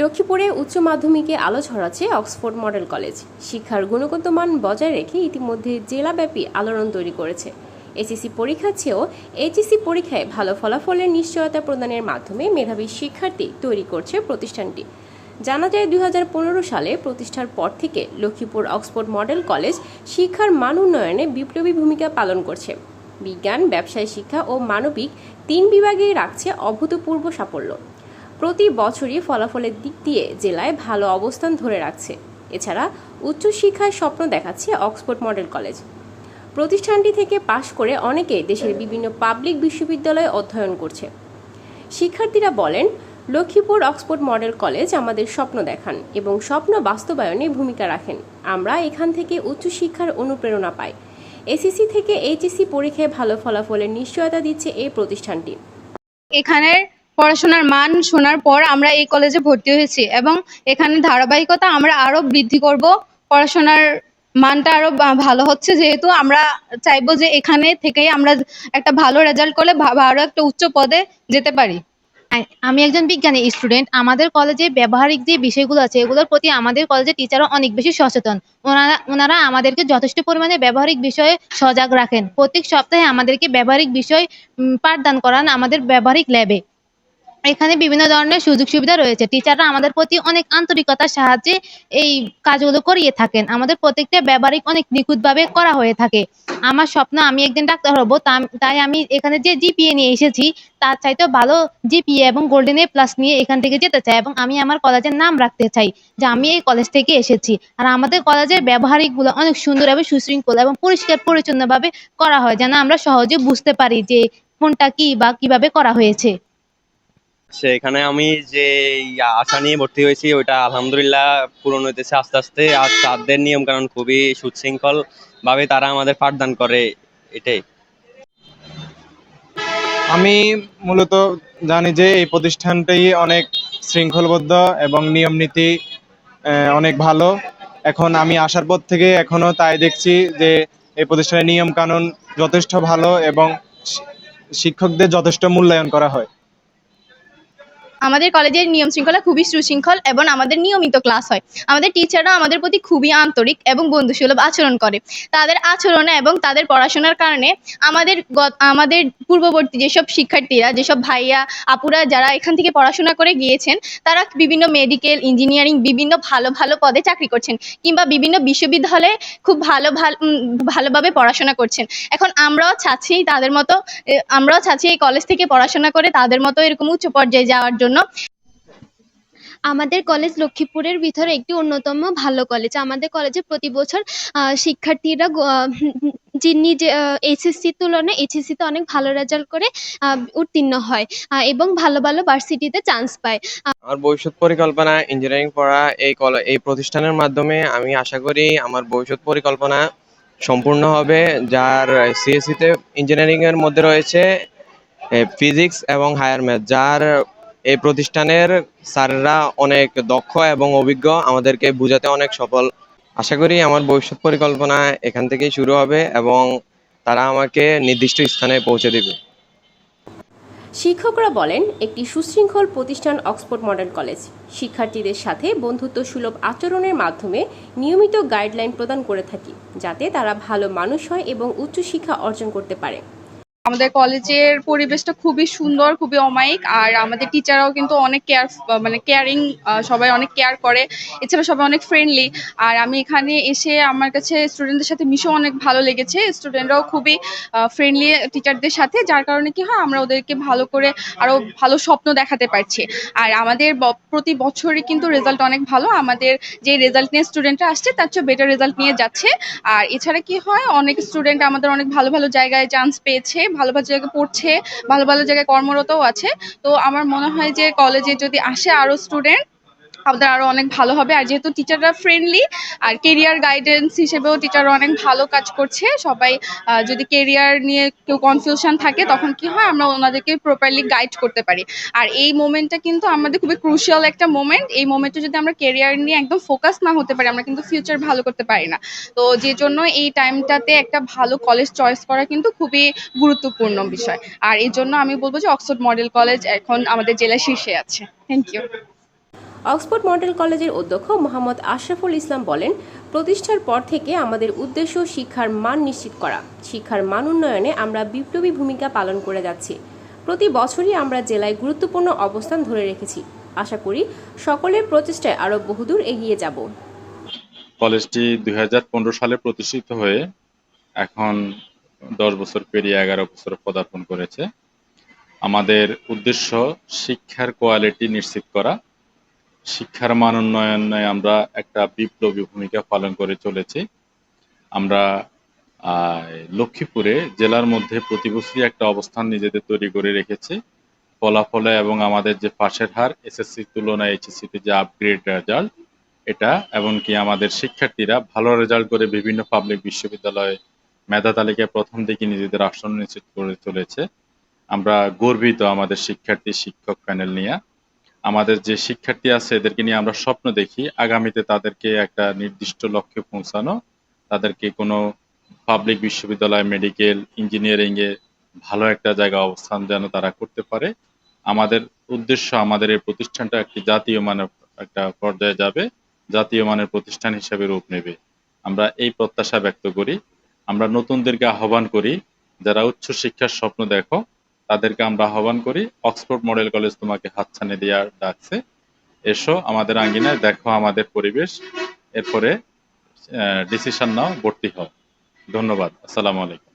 লক্ষ্মীপুরে উচ্চ মাধ্যমিকে আলো ছড়াচ্ছে অক্সফোর্ড মডেল কলেজ। শিক্ষার গুণগত মান বজায় রেখে ইতিমধ্যে জেলাব্যাপী আলোড়ন তৈরি করেছে। এসএসসি পরীক্ষার চেয়েও এইচএসসি পরীক্ষায় ভালো ফলাফলের নিশ্চয়তা প্রদানের মাধ্যমে মেধাবী শিক্ষার্থী তৈরি করছে প্রতিষ্ঠানটি। জানা যায়, দুই হাজার পনেরো সালে প্রতিষ্ঠার পর থেকে লক্ষ্মীপুর অক্সফোর্ড মডেল কলেজ শিক্ষার মান উন্নয়নে বিপ্লবী ভূমিকা পালন করছে। বিজ্ঞান, ব্যবসায় শিক্ষা ও মানবিক তিন বিভাগেই রাখছে অভূতপূর্ব সাফল্য। প্রতি বছরই ফলাফলের দিক দিয়ে জেলায় ভালো অবস্থান ধরে রাখছে। এছাড়া উচ্চশিক্ষায় স্বপ্ন দেখাচ্ছে অক্সফোর্ড মডেল কলেজ। প্রতিষ্ঠানটি থেকে পাশ করে অনেকে দেশের বিভিন্ন পাবলিক বিশ্ববিদ্যালয়ে অধ্যয়ন করছে। শিক্ষার্থীরা বলেন, লক্ষ্মীপুর অক্সফোর্ড মডেল কলেজ আমাদের স্বপ্ন দেখান এবং স্বপ্ন বাস্তবায়নে ভূমিকা রাখেন। আমরা এখান থেকে উচ্চশিক্ষার অনুপ্রেরণা পাই। এসএসসি থেকে এইচএসসি পরীক্ষায় ভালো ফলাফলের নিশ্চয়তা দিচ্ছে এই প্রতিষ্ঠানটি। এখানের পড়াশোনার মান শোনার পর আমরা এই কলেজে ভর্তি হয়েছি এবং এখানে ধারাবাহিকতা আমরা আরও বৃদ্ধি করব। পড়াশোনার মানটা আরও ভালো হচ্ছে যেহেতু আমরা চাইব যে এখানে থেকেই আমরা একটা ভালো রেজাল্ট করলে আরও একটা উচ্চ পদে যেতে পারি। আমি একজন বিজ্ঞানী স্টুডেন্ট আমাদের কলেজে ব্যবহারিক যে বিষয়গুলো আছে, এগুলোর প্রতি আমাদের কলেজের টিচাররা অনেক বেশি সচেতন। ওনারা ওনারা আমাদেরকে যথেষ্ট পরিমাণে ব্যবহারিক বিষয়ে সজাগ রাখেন। প্রত্যেক সপ্তাহে আমাদেরকে ব্যবহারিক বিষয় পাঠদান করান আমাদের ব্যবহারিক ল্যাবে এখানে বিভিন্ন ধরনের সুযোগ সুবিধা রয়েছে। টিচাররা আমাদের প্রতি অনেক আন্তরিকতার সাহায্যে এই কাজগুলো করিয়ে থাকেন। আমাদের প্রত্যেকটা ব্যবহারিক অনেক নিখুঁতভাবে করা হয়ে থাকে। আমার স্বপ্ন, আমি একদিন ডাক্তার হব তাই আমি এখানে যে জিপিএ নিয়ে এসেছি, তার চাইতেও ভালো জিপিএ এবং গোল্ডেন এ প্লাস নিয়ে এখান থেকে যেতে চাই এবং আমি আমার কলেজের নাম রাখতে চাই, যে আমি এই কলেজ থেকে এসেছি। আর আমাদের কলেজের ব্যবহারিকগুলো অনেক সুন্দর এবং সুশৃঙ্খল এবং পরিষ্কার পরিচ্ছন্নভাবে করা হয়, যেন আমরা সহজে বুঝতে পারি যে কোনটা কি বা কীভাবে করা হয়েছে। সেখানে আমি যে আশা নিয়ে ভর্তি হয়েছি, ওইটা আলহামদুলিল্লাহ পূরণ হইতেছে আস্তে আস্তে। আর তাদের নিয়ম কানুন খুবই সুশৃঙ্খল ভাবে তারা আমাদের পাঠদান করে এটাই। আমি মূলত জানি যে এই প্রতিষ্ঠানটি অনেক শৃঙ্খলবদ্ধ এবং নিয়ম নীতি অনেক ভালো। এখন আমি আসার পর থেকে এখনও তাই দেখছি যে এই প্রতিষ্ঠানের নিয়ম কানুন যথেষ্ট ভালো এবং শিক্ষকদের যথেষ্ট মূল্যায়ন করা হয়। আমাদের কলেজের নিয়ম শৃঙ্খলা খুবই সুশৃঙ্খল এবং আমাদের নিয়মিত ক্লাস হয়। আমাদের টিচাররা আমাদের প্রতি খুবই আন্তরিক এবং বন্ধুসুলভ আচরণ করে। তাদের আচরণে এবং তাদের পড়াশোনার কারণে আমাদের আমাদের পূর্ববর্তী যেসব শিক্ষার্থীরা, যেসব ভাইয়া, আপুরা যারা এখান থেকে পড়াশোনা করে গিয়েছেন, তারা বিভিন্ন মেডিকেল ইঞ্জিনিয়ারিং বিভিন্ন ভালো ভালো পদে চাকরি করছেন কিংবা বিভিন্ন বিশ্ববিদ্যালয়ে খুব ভালো ভালো ভালোভাবে পড়াশোনা করছেন। এখন আমরাও চাচ্ছি তাদের মতো আমরাও চাচ্ছি এই কলেজ থেকে পড়াশোনা করে তাদের মতো এরকম উচ্চ পর্যায়ে যাওয়ার জন্য আমাদের কলেজ লক্ষ্মীপুরের ভিতরে একটি অন্যতম ভালো কলেজ। আমাদের কলেজে প্রতি বছর শিক্ষার্থীরা যে এইচএসসি তুলনায় এইচএসসিতে অনেক ভালো রেজাল্ট করে উত্তীর্ণ হয় এবং ভালো ভালো ভার্সিটিতে চান্স পায়। আমার ভবিষ্যৎ পরিকল্পনা ইঞ্জিনিয়ারিং পড়া, এই এই প্রতিষ্ঠানের মাধ্যমে আমি আশা করি আমার ভবিষ্যৎ পরিকল্পনা সম্পূর্ণ হবে, যার সিএসসিতে ইঞ্জিনিয়ারিং এর মধ্যে রয়েছে ফিজিক্স এবং হায়ার ম্যাথ যার এই প্রতিষ্ঠানের স্যাররা অনেক দক্ষ এবং অভিজ্ঞ, আমাদেরকে বোঝাতে অনেক সফল। আশা করি আমার ভবিষ্যৎ পরিকল্পনা এখান থেকেই শুরু হবে এবং তারা আমাকে নির্দিষ্ট স্থানে পৌঁছে দেবে। শিক্ষকরা বলেন, একটি সুশৃঙ্খল প্রতিষ্ঠান অক্সফোর্ড মডেল কলেজ। শিক্ষার্থীদের সাথে বন্ধুত্ব সুলভ আচরণের মাধ্যমে নিয়মিত গাইডলাইন প্রদান করে থাকি, যাতে তারা ভালো মানুষ হয় এবং উচ্চশিক্ষা অর্জন করতে পারে। আমাদের কলেজের পরিবেশটা খুবই সুন্দর, খুবই অমায়িক, আর আমাদের টিচাররাও কিন্তু অনেক কেয়ার মানে কেয়ারিং সবাই অনেক কেয়ার করে। এছাড়া সবাই অনেক ফ্রেন্ডলি আর আমি এখানে এসে আমার কাছে স্টুডেন্টদের সাথে মিশেও অনেক ভালো লেগেছে। স্টুডেন্টরাও খুবই ফ্রেন্ডলি টিচারদের সাথে, যার কারণে কি হয়, আমরা ওদেরকে ভালো করে আরও ভালো স্বপ্ন দেখাতে পারছি। আর আমাদের প্রতি বছরই কিন্তু রেজাল্ট অনেক ভালো। আমাদের যে রেজাল্ট নিয়ে স্টুডেন্টরা আসছে, তার চেয়ে বেটার রেজাল্ট নিয়ে যাচ্ছে। আর এছাড়া কি হয়, অনেক স্টুডেন্ট আমাদের অনেক ভালো ভালো জায়গায় চান্স পেয়েছে। ভালো ভালো জায়গায় পড়ছে, ভালো ভালো জায়গায় কর্মরতও আছে। তো আমার মনে হয় যে কলেজে যদি আসে আরও স্টুডেন্ট আমাদের আরও অনেক ভালো হবে। আর যেহেতু টিচাররা ফ্রেন্ডলি আর কেরিয়ার গাইডেন্স হিসেবেও টিচাররা অনেক ভালো কাজ করছে। সবাই যদি কেরিয়ার নিয়ে কেউ কনফিউশন থাকে, তখন কি হয়, আমরা ওনাদেরকে প্রপারলি গাইড করতে পারি। আর এই মোমেন্টটা কিন্তু আমাদের খুবই ক্রুশিয়াল একটা মোমেন্ট এই মোমেন্টে যদি আমরা কেরিয়ার নিয়ে একদম ফোকাস না হতে পারি, আমরা কিন্তু ফিউচার ভালো করতে পারি না। তো যে জন্য এই টাইমটাতে একটা ভালো কলেজ চয়েস করা কিন্তু খুবই গুরুত্বপূর্ণ বিষয়। আর এই জন্য আমি বলব যে অক্সফোর্ড মডেল কলেজ এখন আমাদের জেলায় শীর্ষে আছে। থ্যাংক ইউ অক্সফোর্ড মডেল কলেজের অধ্যক্ষ মোহাম্মদ আশরাফুল ইসলাম বলেন, প্রতিষ্ঠার পর থেকে আমাদের উদ্দেশ্য শিক্ষার মান নিশ্চিত করা। শিক্ষার মান উন্নয়নে আমরা বিপ্লবী ভূমিকা পালন করে যাচ্ছি। প্রতি বছরই আমরা জেলায় গুরুত্বপূর্ণ অবস্থান ধরে রেখেছি। আশা করি সকলের প্রচেষ্টায় আরও বহুদূর এগিয়ে যাব। কলেজটি দুই হাজার পনেরো সালে প্রতিষ্ঠিত হয়ে এখন দশ বছর পেরিয়ে এগারো বছর পদার্পণ করেছে। আমাদের উদ্দেশ্য শিক্ষার কোয়ালিটি নিশ্চিত করা। শিক্ষার মান উন্নয়নে আমরা একটা বিপ্লবী ভূমিকা পালন করে চলেছি। আমরা লক্ষ্মীপুরে জেলার মধ্যে প্রতি বছরই একটা অবস্থান নিজেদের তৈরি করে রেখেছি। ফলাফলে এবং আমাদের যে পাশের হার এসএসসি তুলনায় এইচএসসিতে যে আপগ্রেড রেজাল্ট এটা এমনকি আমাদের শিক্ষার্থীরা ভালো রেজাল্ট করে বিভিন্ন পাবলিক বিশ্ববিদ্যালয়ে মেধা তালিকায় প্রথম দিকে নিজেদের আসন নিশ্চিত করে চলেছে। আমরা গর্বিত আমাদের শিক্ষার্থী, শিক্ষক প্যানেল নিয়ে। আমাদের যে শিক্ষার্থী আছে, এদেরকে নিয়ে আমরা স্বপ্ন দেখি। আগামীতে তাদেরকে একটা নির্দিষ্ট লক্ষ্যে পৌঁছানো। তাদেরকে কোনো পাবলিক বিশ্ববিদ্যালয় মেডিকেল ইঞ্জিনিয়ারিং এ ভালো একটা জায়গা অবস্থান যেন তারা করতে পারে। আমাদের উদ্দেশ্য, আমাদের এই প্রতিষ্ঠানটা একটি জাতীয় মানের একটা পর্যায়ে যাবে, জাতীয় মানের প্রতিষ্ঠান হিসেবে রূপ নেবে। আমরা এই প্রত্যাশা ব্যক্ত করি। আমরা নতুনদেরকে আহ্বান করি, যারা উচ্চ শিক্ষার স্বপ্ন দেখো তাদেরকে আমরা আহ্বান করি, অক্সফোর্ড মডেল কলেজ তোমাকে হাতছানি দেওয়ার ডাকছে। এসো আমাদের আঙ্গিনায়, দেখো আমাদের পরিবেশ। এরপরে ডিসিশন নাও, ভর্তি হও। ধন্যবাদ। আসসালামু আলাইকুম।